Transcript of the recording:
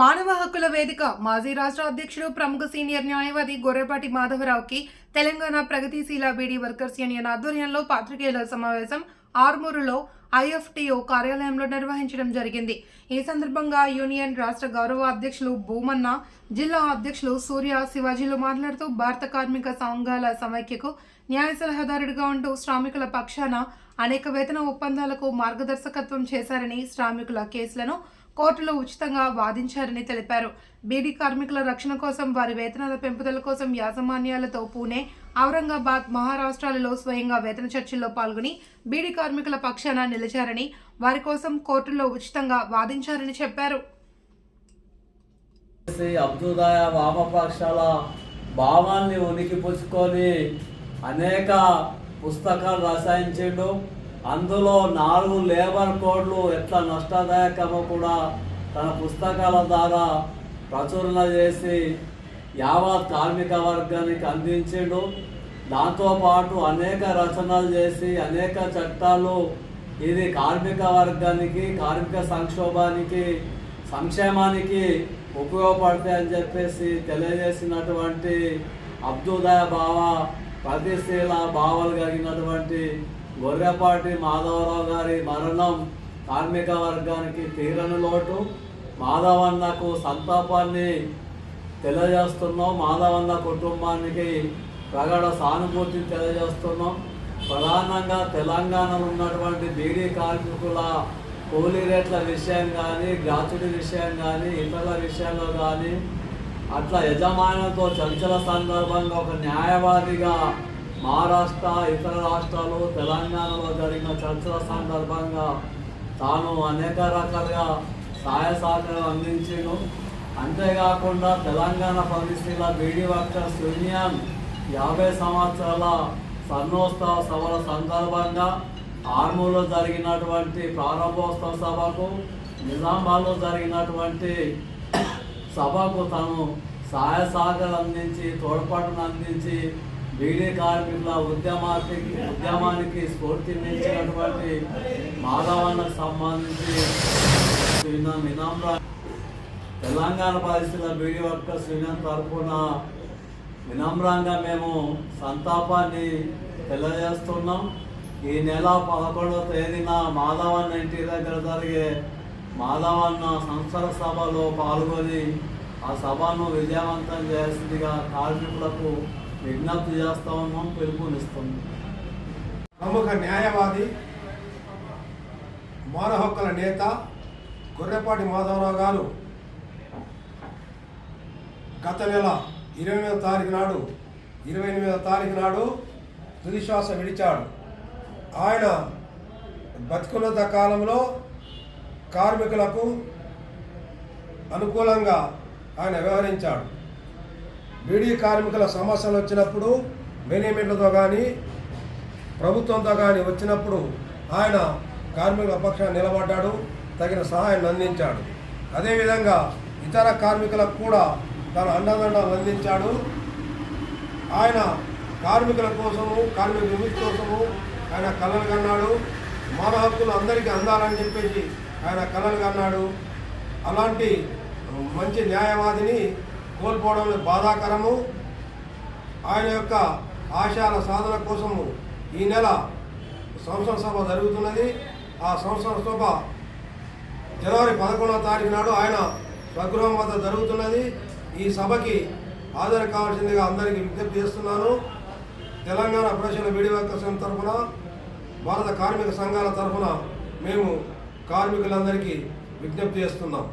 మానవ హక్కుల వేదిక మాజీ రాష్ట్ర అధ్యక్షుడు ప్రముఖ సీనియర్ న్యాయవాది గొర్రెపాటి మాధవరావుకి తెలంగాణ ప్రగతిశీల బీడీ వర్కర్స్ యూనియన్ ఆధ్వర్యంలో పాత్రికేయుల సమావేశం ఆర్మూరులో ఐఎఫ్టీఓ కార్యాలయంలో నిర్వహించడం జరిగింది. ఈ సందర్భంగా యూనియన్ రాష్ట్ర గౌరవ అధ్యక్షులు భూమన్న జిల్లా అధ్యక్షులు సూర్య శివాజీలు మాట్లాడుతూ భారత కార్మిక సంఘాల సమైక్యకు న్యాయ సలహాదారుడిగా ఉంటూ శ్రామికుల పక్షాన అనేక వేతన ఒప్పందాలకు మార్గదర్శకత్వం చేశారని శ్రామికుల కేసులను కోర్టులో ఉచితంగా వాదించారని తెలిపారు. బీడీ కార్మికుల రక్షణ కోసం వారి వేతనాల పెంపుదల కోసం యాజమాన్యాలతో పూణే ఔరంగాబాద్ మహారాష్ట్రాలలో స్వయంగా వేతన చర్చల్లో పాల్గొని బీడీ కార్మికుల పక్షాన నిలిచారని వారి కోసం కోర్టులో ఉచితంగా వాదించారని చెప్పారు. అభ్యుదయ వామపక్షాల భావాన్ని ఉనికి పుచ్చుకొని అనేక పుస్తకాలు రసాయించిండు అందులో నాలుగు లేబర్ కోడ్లు ఎట్లా నష్టదాయకమో కూడా తన పుస్తకాల ద్వారా ప్రచురణ చేసి యావత్ కార్మిక వర్గానికి అందించాడు. దాంతోపాటు అనేక రచనలు చేసి అనేక చట్టాలు ఇది కార్మిక వర్గానికి కార్మిక సంక్షోభానికి సంక్షేమానికి ఉపయోగపడతాయి అని చెప్పేసి తెలియజేసినటువంటి అబ్దుదయ భావ ప్రతిశీల భావాలు కలిగినటువంటి గొర్రెపాటి మాధవరావు గారి మరణం కార్మిక వర్గానికి తీరని లోటు. మాధవన్నకు సంతాపాన్ని తెలియజేస్తున్నాం. మాధవన్న కుటుంబానికి ప్రగాఢ సానుభూతిని తెలియజేస్తున్నాం. ప్రధానంగా తెలంగాణలో ఉన్నటువంటి బీడీ కార్మికుల కూలీ రేట్ల విషయం కానీ గ్రాచుడి విషయం కానీ ఇతరుల విషయంలో కానీ అట్లా యజమానులతో చర్చల సందర్భంగా ఒక న్యాయవాదిగా మహారాష్ట్ర ఇతర రాష్ట్రాలు తెలంగాణలో జరిగిన చర్చల సందర్భంగా తాను అనేక రకాలుగా సహాయ సహకారం అందించాను అంతేకాకుండా తెలంగాణ పరిస్థితుల బీడీ వర్కర్స్ యూనియన్ యాభై సంవత్సరాల స్వర్ణోత్సవ సభల సందర్భంగా ఆర్మూలో జరిగినటువంటి ప్రారంభోత్సవ సభకు నిజామాబాద్లో జరిగినటువంటి సభకు తను సహాయ సహకారం అందించి తోడ్పాటును అందించి బీడీ కార్మికుల ఉద్యమానికి ఉద్యమానికి స్ఫూర్తినిచ్చినటువంటి మాధవన్నకు సంబంధించి వినమ్ర తెలంగాణ పరిస్థితుల బీడీ వర్కర్స్ యూనియన్ తరఫున వినమ్రంగా మేము సంతాపాన్ని తెలియజేస్తున్నాం. ఈ నెల పదకొండవ తేదీన మాధవన్న ఇంటి దగ్గర జరిగే మాధవన్న సంస్థల సభలో పాల్గొని ఆ సభను విజయవంతం చేసిందిగా కార్మికులకు విజ్ఞప్తి చేస్తా ఉన్నాం పిలుపునిస్తున్నాం ప్రముఖ న్యాయవాది మానవ హక్కుల నేత గొర్రెపాటి మాధవరావు గారు గత నెల ఇరవై ఎనిమిదో తారీఖు నాడు ఇరవై ఎనిమిదో తారీఖు నాడు తుదిశ్వాస విడిచాడు. ఆయన బతుకున్నంత కాలంలో కార్మికులకు అనుకూలంగా ఆయన వ్యవహరించాడు. బీడీ కార్మికుల సమస్యలు వచ్చినప్పుడు మేనేజ్మెంట్లతో కానీ ప్రభుత్వంతో కానీ వచ్చినప్పుడు ఆయన కార్మికుల పక్షాన్ని నిలబడ్డాడు తగిన సహాయాన్ని అందించాడు. అదేవిధంగా ఇతర కార్మికులకు కూడా తన అండదండాలు అందించాడు. ఆయన కార్మికుల కోసము కార్మిక విముక్తి కోసము ఆయన కళలు కన్నాడు. మానవ హక్కులు అందరికీ అందాలని చెప్పేసి ఆయన కళలు కన్నాడు. అలాంటి మంచి న్యాయవాదిని కోల్పోవడం బాధాకరము. ఆయన యొక్క ఆశయాల సాధన కోసము ఈ నెల సంవత్సర సభ జరుగుతున్నది. ఆ సంవత్సర సభ జనవరి పదకొండవ తారీఖు నాడు ఆయన స్వగృహం వద్ద జరుగుతున్నది. ఈ సభకి హాజరు కావాల్సిందిగా అందరికీ విజ్ఞప్తి చేస్తున్నాను. తెలంగాణ ప్రజల బీడీ సంఘం తరఫున భారత కార్మిక సంఘాల తరఫున మేము కార్మికులందరికీ విజ్ఞప్తి చేస్తున్నాం.